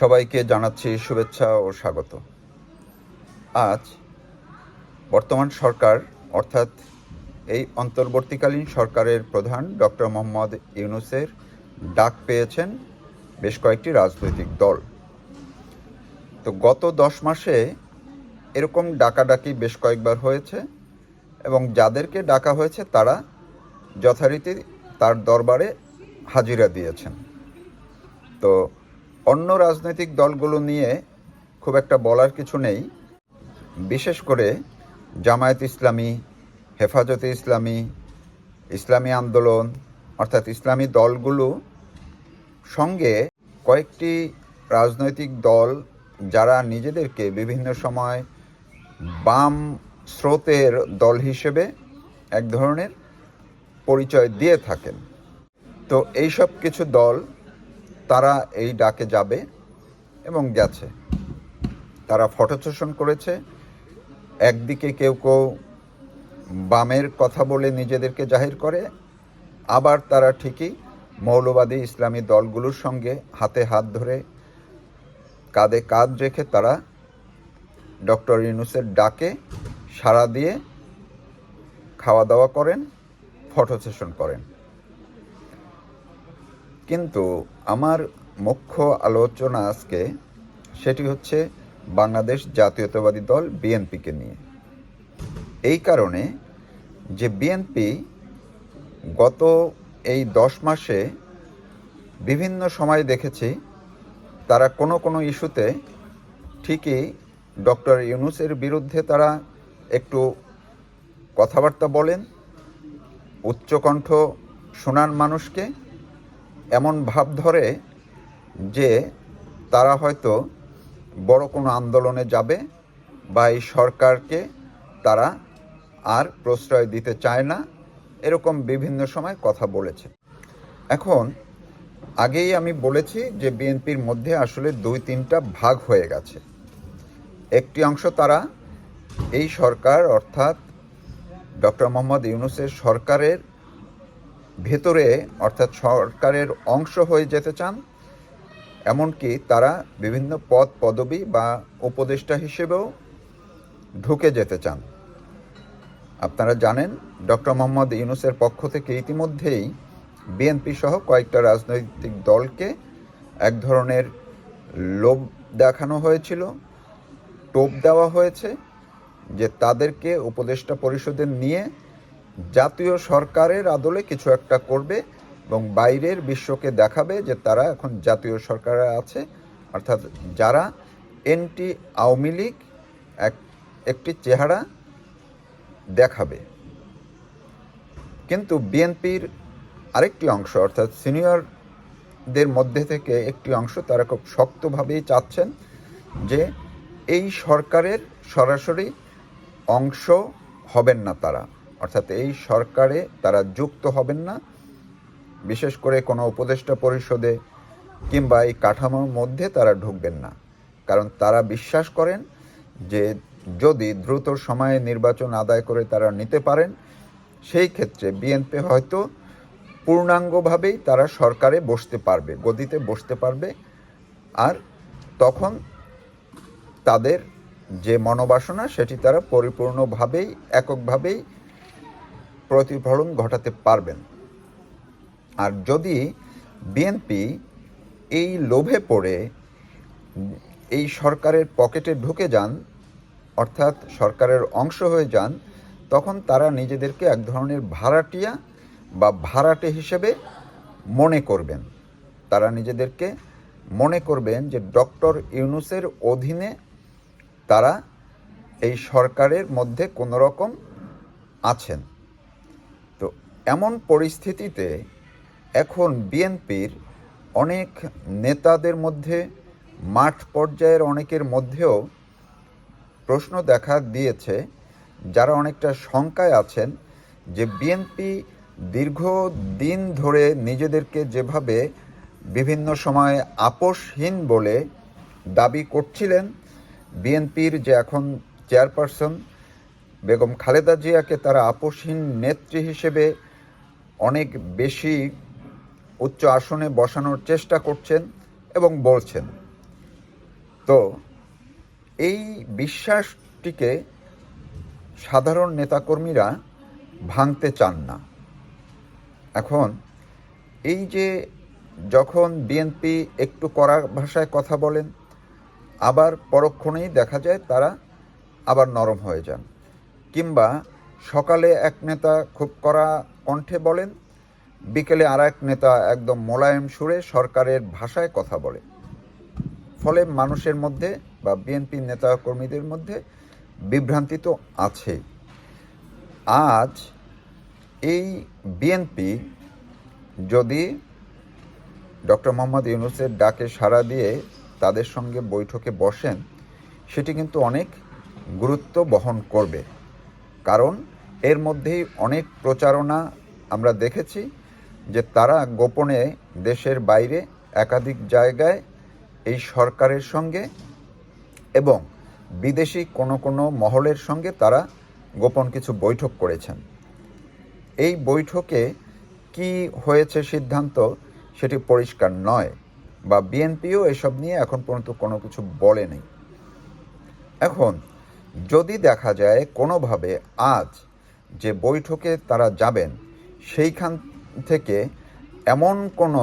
সবাইকে জানাচ্ছি শুভেচ্ছা ও স্বাগত। আজ বর্তমান সরকার, অর্থাৎ এই অন্তর্বর্তীকালীন সরকারের প্রধান ডক্টর মোহাম্মদ ইউনুসের ডাক পেয়েছেন বেশ কয়েকটি রাজনৈতিক দল। তো গত দশ মাসে এরকম ডাকাডাকি বেশ কয়েকবার হয়েছে এবং যাদেরকে ডাকা হয়েছে তারা যথারীতি তার দরবারে হাজিরা দিয়েছেন। তো অন্য রাজনৈতিক দলগুলো নিয়ে খুব একটা বলার কিছু নেই। বিশেষ করে জামায়াত ইসলামী, হেফাজতে ইসলামী ইসলামী আন্দোলন, অর্থাৎ ইসলামী দলগুলো সঙ্গে কয়েকটি রাজনৈতিক দল যারা নিজেদেরকে বিভিন্ন সময় বাম স্রোতের দল হিসেবে এক ধরনের পরিচয় দিয়ে থাকেন। তো এইসব কিছু দল তারা এই ডাকে যাবে এবং গেছে। তারা ফটো সেশন করেছে। একদিকে কেউ কেউ বামের কথা বলে নিজেদেরকে জাহির করে, আবার তারা ঠিকই মৌলবাদী ইসলামী দলগুলোর সঙ্গে হাতে হাত ধরে কাঁধে কাঁধ রেখে তারা ডক্টর ইউনুসের ডাকে সাড়া দিয়ে খাওয়া দাওয়া করেন ফটো সেশন করেন। কিন্তু আমার মুখ্য আলোচনা আজকে সেটি হচ্ছে বাংলাদেশ জাতীয়তাবাদী দল বিএনপিকে নিয়ে। এই কারণে যে বিএনপি গত এই দশ মাসে বিভিন্ন সময় দেখেছি, তারা কোনো কোনো ইস্যুতে ঠিকই ডক্টর ইউনুসের বিরুদ্ধে তারা একটু কথাবার্তা বলেন, উচ্চকণ্ঠ শোনান মানুষকে এমন ভাব ধরে যে তারা হয়তো বড় কোনো আন্দোলনে যাবে বা এই সরকারকে তারা আর প্রশ্রয় দিতে চায় না। এরকম বিভিন্ন সময় কথা বলেছে। এখন আগেই আমি বলেছি যে বিএনপির মধ্যে আসলে দুই তিনটা ভাগ হয়ে গেছে। একটি অংশ তারা এই সরকার অর্থাৎ ডক্টর মোহাম্মদ ইউনুসের সরকারের ভেতরে অর্থাৎ সরকারের অংশ হয়ে যেতে চান, এমনকি তারা বিভিন্ন পদ পদবি বা উপদেষ্টা হিসেবেও ঢুকে যেতে চান। আপনারা জানেন, ডক্টর মোহাম্মদ ইউনুসের পক্ষ থেকে ইতিমধ্যেই বিএনপি সহ কয়েকটা রাজনৈতিক দলকে এক ধরনের লোভ দেখানো হয়েছিল, টোপ দেওয়া হয়েছে যে তাদেরকে উপদেষ্টা পরিষদে নিয়ে জাতীয় সরকারের আদলে কিছু একটা করবে এবং বাইরের বিশ্বকে দেখাবে যে তারা এখন জাতীয় সরকারে আছে। অর্থাৎ যারা এনটি আওয়ামী লীগ এক, একটি চেহারা দেখাবে। কিন্তু বিএনপির আরেকটি অংশ, অর্থাৎ সিনিয়রদের মধ্যে থেকে একটি অংশ, তারা খুব শক্তভাবেই চাচ্ছেন যে এই সরকারের সরাসরি অংশ হবেন না তারা। অর্থাৎ এই সরকারে তারা যুক্ত হবেন না, বিশেষ করে কোনো উপদেষ্টা পরিষদে কিংবা এই কাঠামোর মধ্যে তারা ঢুকবেন না। কারণ তারা বিশ্বাস করেন যে যদি দ্রুত সময়ে নির্বাচন আদায় করে তারা নিতে পারেন, সেই ক্ষেত্রে বিএনপি হয়তো পূর্ণাঙ্গভাবেই তারা সরকারে বসতে পারবে, গদিতে বসতে পারবে। আর তখন তাদের যে মনোবাসনা, সেটি তারা পরিপূর্ণভাবেই, এককভাবেই প্রতিফলন ঘটাতে পারবেন। আর যদি বিএনপি এই লোভে পড়ে, এই সরকারের পকেটে ঢুকে যান, অর্থাৎ সরকারের অংশ হয়ে যান, তখন তারা নিজেদেরকে এক ধরনের ভাড়াটিয়া বা ভাড়াটে হিসেবে মনে করবেন। তারা নিজেদেরকে মনে করবেন যে ডক্টর ইউনুসের অধীনে তারা এই সরকারের মধ্যে কোনো রকম আছেন। এমন পরিস্থিতিতে এখন বিএনপির অনেক নেতাদের মধ্যে, মাঠ পর্যায়ের অনেকের মধ্যেও প্রশ্ন দেখা দিয়েছে, যারা অনেকটা শঙ্কায় আছেন যে বিএনপি দীর্ঘদিন ধরে নিজেদেরকে যেভাবে বিভিন্ন সময় আপোষহীন বলে দাবি করছিলেন, বিএনপির যে এখন চেয়ারপারসন বেগম খালেদা জিয়াকে তারা আপোষহীন নেত্রী হিসেবে অনেক বেশি উচ্চ আসনে বসানোর চেষ্টা করছেন এবং বলছেন। তো এই বিশ্বাসটিকে সাধারণ নেতাকর্মীরা ভাঙতে চান না। এখন এই যে যখন বিএনপি একটু কড়া ভাষায় কথা বলেন, আবার পরক্ষণেই দেখা যায় তারা আবার নরম হয়ে যান। কিংবা সকালে এক নেতা খুব কড়া কণ্ঠে বলেন, বিকেলে আর এক নেতা একদম মোলায়েম সুরে সরকারের ভাষায় কথা বলে। ফলে মানুষের মধ্যে বা বিএনপি নেতা কর্মীদের মধ্যে বিভ্রান্তি তো আছেই। আজ এই বিএনপি যদি ডক্টর মোহাম্মদ ইউনুসের ডাকে সাড়া দিয়ে তাদের সঙ্গে বৈঠকে বসেন, সেটি কিন্তু অনেক গুরুত্ব বহন করবে। কারণ এর মধ্যেই অনেক প্রচারণা আমরা দেখেছি যে তারা গোপনে দেশের বাইরে একাধিক জায়গায় এই সরকারের সঙ্গে এবং বিদেশি কোনো কোনো মহলের সঙ্গে তারা গোপন কিছু বৈঠক করেছেন। এই বৈঠকে কি হয়েছে সিদ্ধান্ত সেটি পরিষ্কার নয় বা বিএনপিও এসব নিয়ে এখন পর্যন্ত কোনো কিছু বলেনি এখন যদি দেখা যায় কোনোভাবে আজ যে বৈঠকে তারা যাবেন, সেইখান থেকে এমন কোনো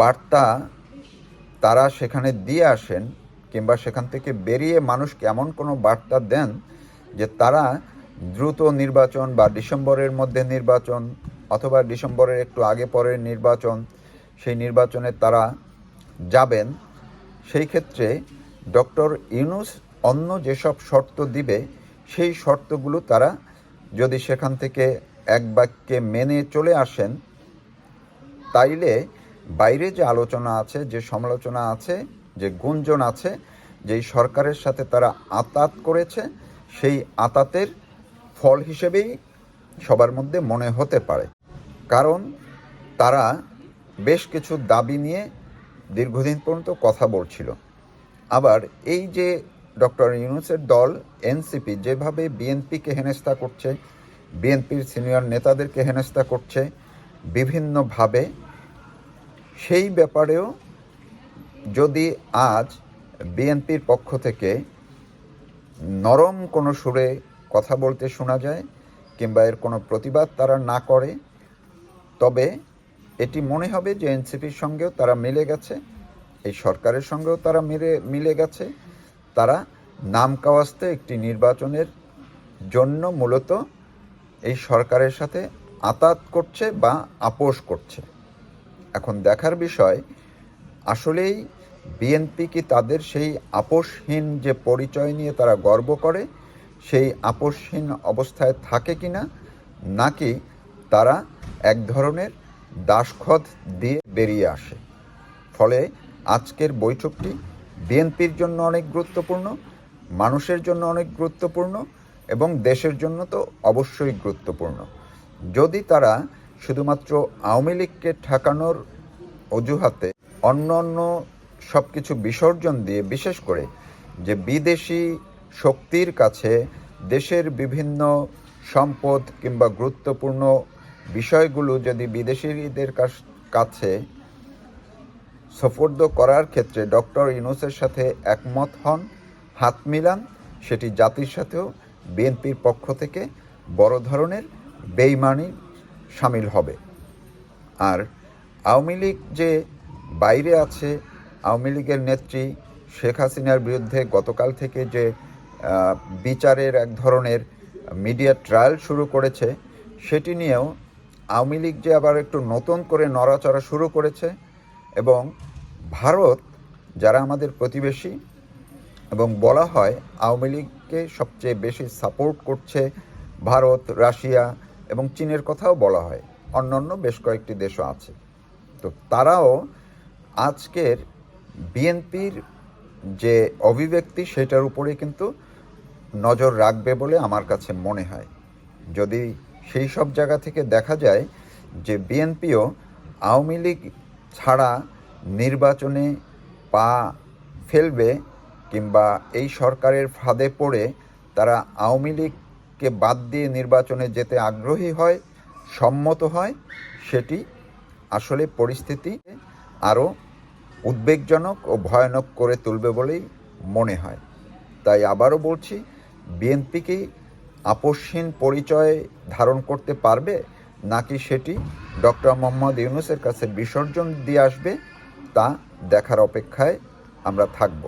বার্তা তারা সেখানে দিয়ে আসেন কিংবা সেখান থেকে বেরিয়ে মানুষকে এমন কোনো বার্তা দেন যে তারা দ্রুত নির্বাচন বা ডিসেম্বরের মধ্যে নির্বাচন অথবা ডিসেম্বরের একটু আগে পরের নির্বাচন, সেই নির্বাচনে তারা যাবেন। সেই ক্ষেত্রে ডক্টর ইউনুস অন্য যেসব শর্ত দিবে, সেই শর্তগুলো তারা যদি সেখান থেকে এক বাক্যে মেনে চলে আসেন, তাইলে বাইরে যে আলোচনা আছে, যে সমালোচনা আছে, যে গুঞ্জন আছে, যেই সরকারের সাথে তারা আতাত করেছে, সেই আতাতের ফল হিসেবেই সবার মধ্যে মনে হতে পারে। কারণ তারা বেশ কিছু দাবি নিয়ে দীর্ঘদিন পর্যন্ত কথা বলছিল। আবার এই যে ডক্টর ইউনুসের দল, এনসিপি, যেভাবে বিএনপিকে হেনস্থা করছে, বিএনপির সিনিয়র নেতাদেরকে হেনস্থা করছে বিভিন্নভাবে, সেই ব্যাপারেও যদি আজ বিএনপির পক্ষ থেকে নরম কোনো সুরে কথা বলতে শোনা যায় কিংবা এর কোনো প্রতিবাদ তারা না করে, তবে এটি মনে হবে যে এনসিপির সঙ্গেও তারা মিলে গেছে, এই সরকারের সঙ্গেও তারা মিলে মিলে গেছে। তারা নাম কাওয়াস্তে একটি নির্বাচনের জন্য মূলত এই সরকারের সাথে আতাত করছে বা আপোষ করছে। এখন দেখার বিষয়, আসলেই বিএনপি কি তাদের সেই আপোষহীন যে পরিচয় নিয়ে তারা গর্ব করে, সেই আপোষহীন অবস্থায় থাকে কি না নাকি তারা এক ধরনের দাসখত দিয়ে বেরিয়ে আসে। ফলে আজকের বৈঠকটি বিএনপির জন্য অনেক গুরুত্বপূর্ণ, মানুষের জন্য অনেক গুরুত্বপূর্ণ এবং দেশের জন্য তো অবশ্যই গুরুত্বপূর্ণ। যদি তারা শুধুমাত্র আওয়ামী লীগকে ঠেকানোর অজুহাতে অন্য অন্য সব কিছু বিসর্জন দিয়ে, বিশেষ করে যে বিদেশি শক্তির কাছে দেশের বিভিন্ন সম্পদ কিংবা গুরুত্বপূর্ণ বিষয়গুলো যদি বিদেশিদের কাছ- কাছে সফর্দ করার ক্ষেত্রে ডক্টর ইউনুসের সাথে একমত হন, হাত মিলান, সেটি জাতির সাথেও বিএনপির পক্ষ থেকে বড় ধরনের বেইমানি সামিল হবে। আর আওয়ামী লীগ যে বাইরে আছে, আওয়ামী লীগের নেত্রী শেখ হাসিনার বিরুদ্ধে গতকাল থেকে যে বিচারের এক ধরনের মিডিয়া ট্রায়াল শুরু করেছে, সেটি নিয়েও আওয়ামী লীগ যে আবার একটু নতুন করে নড়াচড়া শুরু করেছে এবং ভারত যারা আমাদের প্রতিবেশী এবং বলা হয় আওয়ামী লীগকে সবচেয়ে বেশি সাপোর্ট করছে ভারত, রাশিয়া এবং চীনের কথাও বলা হয়। অন্যান্য বেশ কয়েকটি দেশও আছে। তো তারাও আজকের বিএনপির যে অভিব্যক্তি সেটার উপরে কিন্তু নজর রাখবে বলে আমার কাছে মনে হয়। যদি সেই সব জায়গা থেকে দেখা যায় যে বিএনপিও আওয়ামী লীগ ছাড়া নির্বাচনে পা ফেলবে কিংবা এই সরকারের ফাঁদে পড়ে তারা আওয়ামী লীগকে বাদ দিয়ে নির্বাচনে যেতে আগ্রহী হয়, সম্মত হয়, সেটি আসলে পরিস্থিতি আরও উদ্বেগজনক ও ভয়ানক করে তুলবে বলেই মনে হয়। তাই আবারও বলছি, বিএনপি কি আপোষহীন পরিচয় ধারণ করতে পারবে নাকি সেটি ডক্টর মোহাম্মদ ইউনুসের কাছে বিসর্জন দিয়ে আসবে তা দেখার অপেক্ষায় আমরা থাকব।